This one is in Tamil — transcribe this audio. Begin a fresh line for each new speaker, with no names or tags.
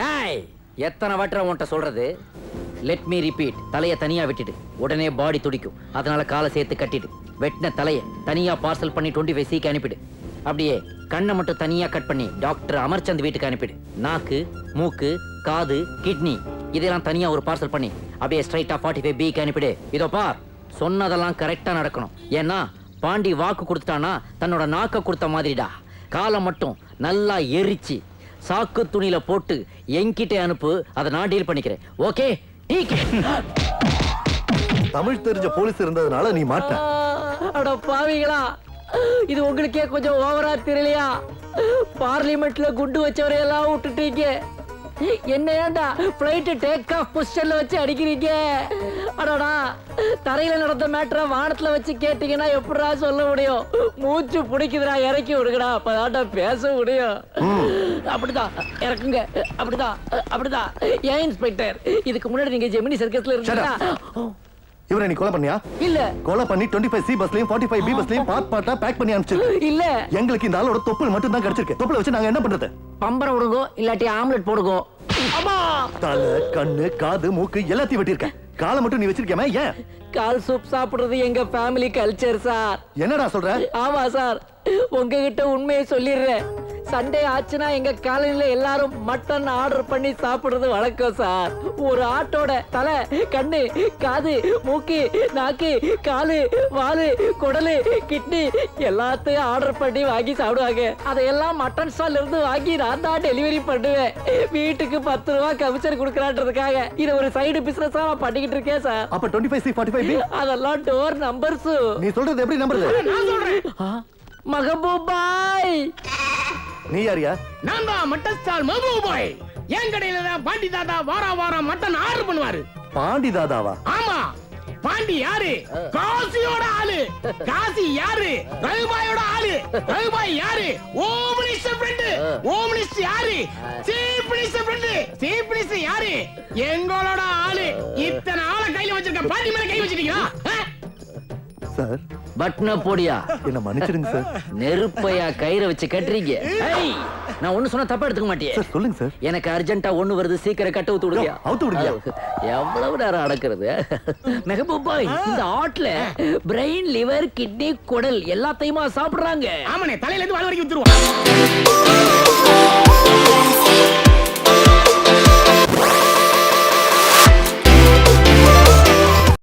டாய் எத்தனை வாட்டரை உன்கிட்ட சொல்றது? லெட் மீ ரிப்பீட் தலையை தனியா விட்டுடு. உடனே பாடி துடிக்கும். அதனால காலை சேர்த்து கட்டிடு. வெட்டின தலையை தனியா பார்சல் பண்ணி டுவெண்ட்டி ஃபைவ் சிக்கு அனுப்பிடு. அப்படியே கண்ணை மட்டும் தனியா கட் பண்ணி டாக்டர் அமர்ச்சந்த் வீட்டுக்கு அனுப்பிடு. நாக்கு மூக்கு காது கிட்னி இதெல்லாம் தனியா ஒரு பார்சல் பண்ணி அப்படியே ஸ்ட்ரைட்டா ஃபார்ட்டி ஃபைவ் பிக்கு அனுப்பிடு. இதோ பார் சொன்னதெல்லாம் கரெக்டா நடக்கணும். ஏன்னா பாண்டி வாக்கு கொடுத்துட்டானா தன்னோட நாக்கை கொடுத்த மாதிரிடா. காலை மட்டும் நல்லா எரிச்சு சாக்கு துணியில போட்டு என்கிட்ட அனுப்பு அதை நான் டீல் பண்ணிக்கிறேன். ஓகே
தமிழ் தெரிஞ்ச போலீஸ் இருந்ததுனால நீ மாட்ட.
அட பாவிகளா. இது உங்களுக்கே கொஞ்சம் ஓவரா தெரியலையா? பார்லிமெண்ட்ல குண்டு வச்சவரையெல்லாம் விட்டுட்டீங்க. என்ன ஏன்டா பிளைட் டேக் ஆஃப் பொசிஷன்ல வச்சு அடிக்கிறீங்க? அடடா தரையில நடந்த மேட்டரை வானத்துல வச்சு கேட்டீங்கன்னா எப்படிடா சொல்ல முடியும்? மூச்சு பிடிக்குதுடா இறக்கி விடுங்கடா. அப்பதான்டா பேச முடியும். அப்படிதான் இறக்குங்க. அப்படிதான் அப்படிதான். ஏன் இன்ஸ்பெக்டர் இதுக்கு முன்னாடி நீங்க ஜெமினி சர்க்கஸ்ல இருந்தா
இவரை நீ கொலை பண்ணியா?
இல்ல.
கொலை பண்ணி டுவெண்ட்டி ஃபைவ் சி பஸ்லயும் ஃபார்ட்டி ஃபைவ் பி பஸ்லயும் பார்ட் பார்ட்டா பேக் பண்ணி அனுப்பிச்சிருக்கு.
இல்ல.
எங்களுக்கு இந்த ஆளோட தொப்புள் மட்டும் தான் கிடைச்சிருக்கு. தொப்புளை வச்சு நாங்க என்ன பண்றது?
பம்பரம் விடுங்கோ இல்லாட்டி ஆம்லெட் போடுங்கோ. அம்மா!
தலை கண்ணு காது மூக்கு எல்லாத்தையும் வெட்டியிருக்கேன் காலை மட்டும் நீ வச்சிருக்கேமே ஏன்?
கால் சூப் சாப்பிடுறது எங்க ஃபேமிலி கல்ச்சர் சார்
என்னடா சொல்ற?
ஆமா சார் உங்ககிட்ட உண்மையை சொல்லிடுறேன். சண்டே ஆச்சுன்னா எங்க காலனில எல்லாரும் மட்டன் ஆர்டர் பண்ணி சாப்பிடுறது வழக்கம் சார். ஒரு ஆட்டோட தலை கண்ணு காது மூக்கு நாக்கு காலு வாலு குடலு கிட்னி எல்லாத்தையும் ஆர்டர் பண்ணி வாங்கி சாப்பிடுவாங்க. அதையெல்லாம் மட்டன் ஸ்டால்ல இருந்து வாங்கி நான் தான் டெலிவரி பண்ணுவேன். வீட்டுக்கு பத்து ரூபா கமிஷன் கொடுக்கறான்றதுக்காக இதை ஒரு சைடு பிசினஸா நான் பண்ணிக்கிட்டு இருக்கேன் சார்.
அப்ப twenty five C forty five
அதெல்லாம் டோர் நம்பர்ஸ்
நீ சொல்றது எப்படி நம்புறது?
மகபூபாய்!
நீ யாரியா
நான் தான் மட்டன் ஸ்டால் மகபூப் பாய். என் கடையில தான் பாண்டி தாத்தா வாரா வாரம் மட்டன் ஆர்டர் பண்ணுவாரு.
பாண்டி தாதாவா?
ஆமா. பாண்டி யாரு? காசியோட ஆளு. காசி யாரு? ரகுபாயோட ஆளு. ரகுபாய் யாரு? ஓம் மினிஸ்டர் ஃப்ரெண்ட் ஓம் மினிஸ்டர் யாரு? Chief minister friend chief minister யாரு? எங்களோட ஆளு. இத்தனை ஆளை கையில வச்சிருக்க. பாண்டி மேல கை வச்சிட்டீங்களா? ஆ?
சார்.
பட்ன போடியா?
என்ன மன்னிச்சிடுங்க சார்.
நெருப்பையா கயிறை வச்சு கட்டுறீங்க. நான் ஒண்ணு சொன்னா தப்பா எடுத்துக்க மாட்டியே.
சார் சொல்லுங்க சார்.
எனக்கு அர்ஜென்ட்டா ஒண்ணு வருது சீக்கிரம் கட்ட ஊத்து விடுங்க.
அவுத்து விடுங்கயா.
எவ்வளவு நேரம் அடக்குறது? மெஹபூபாய் இந்த ஆட்ல பிரெயின் லிவர் கிட்னி குடல் எல்லாத்தையுமா சாப்பிடுறாங்க.
ஆமாண்ணே தலையில இருந்து வால் வரைக்கும் வித்துருவோம்.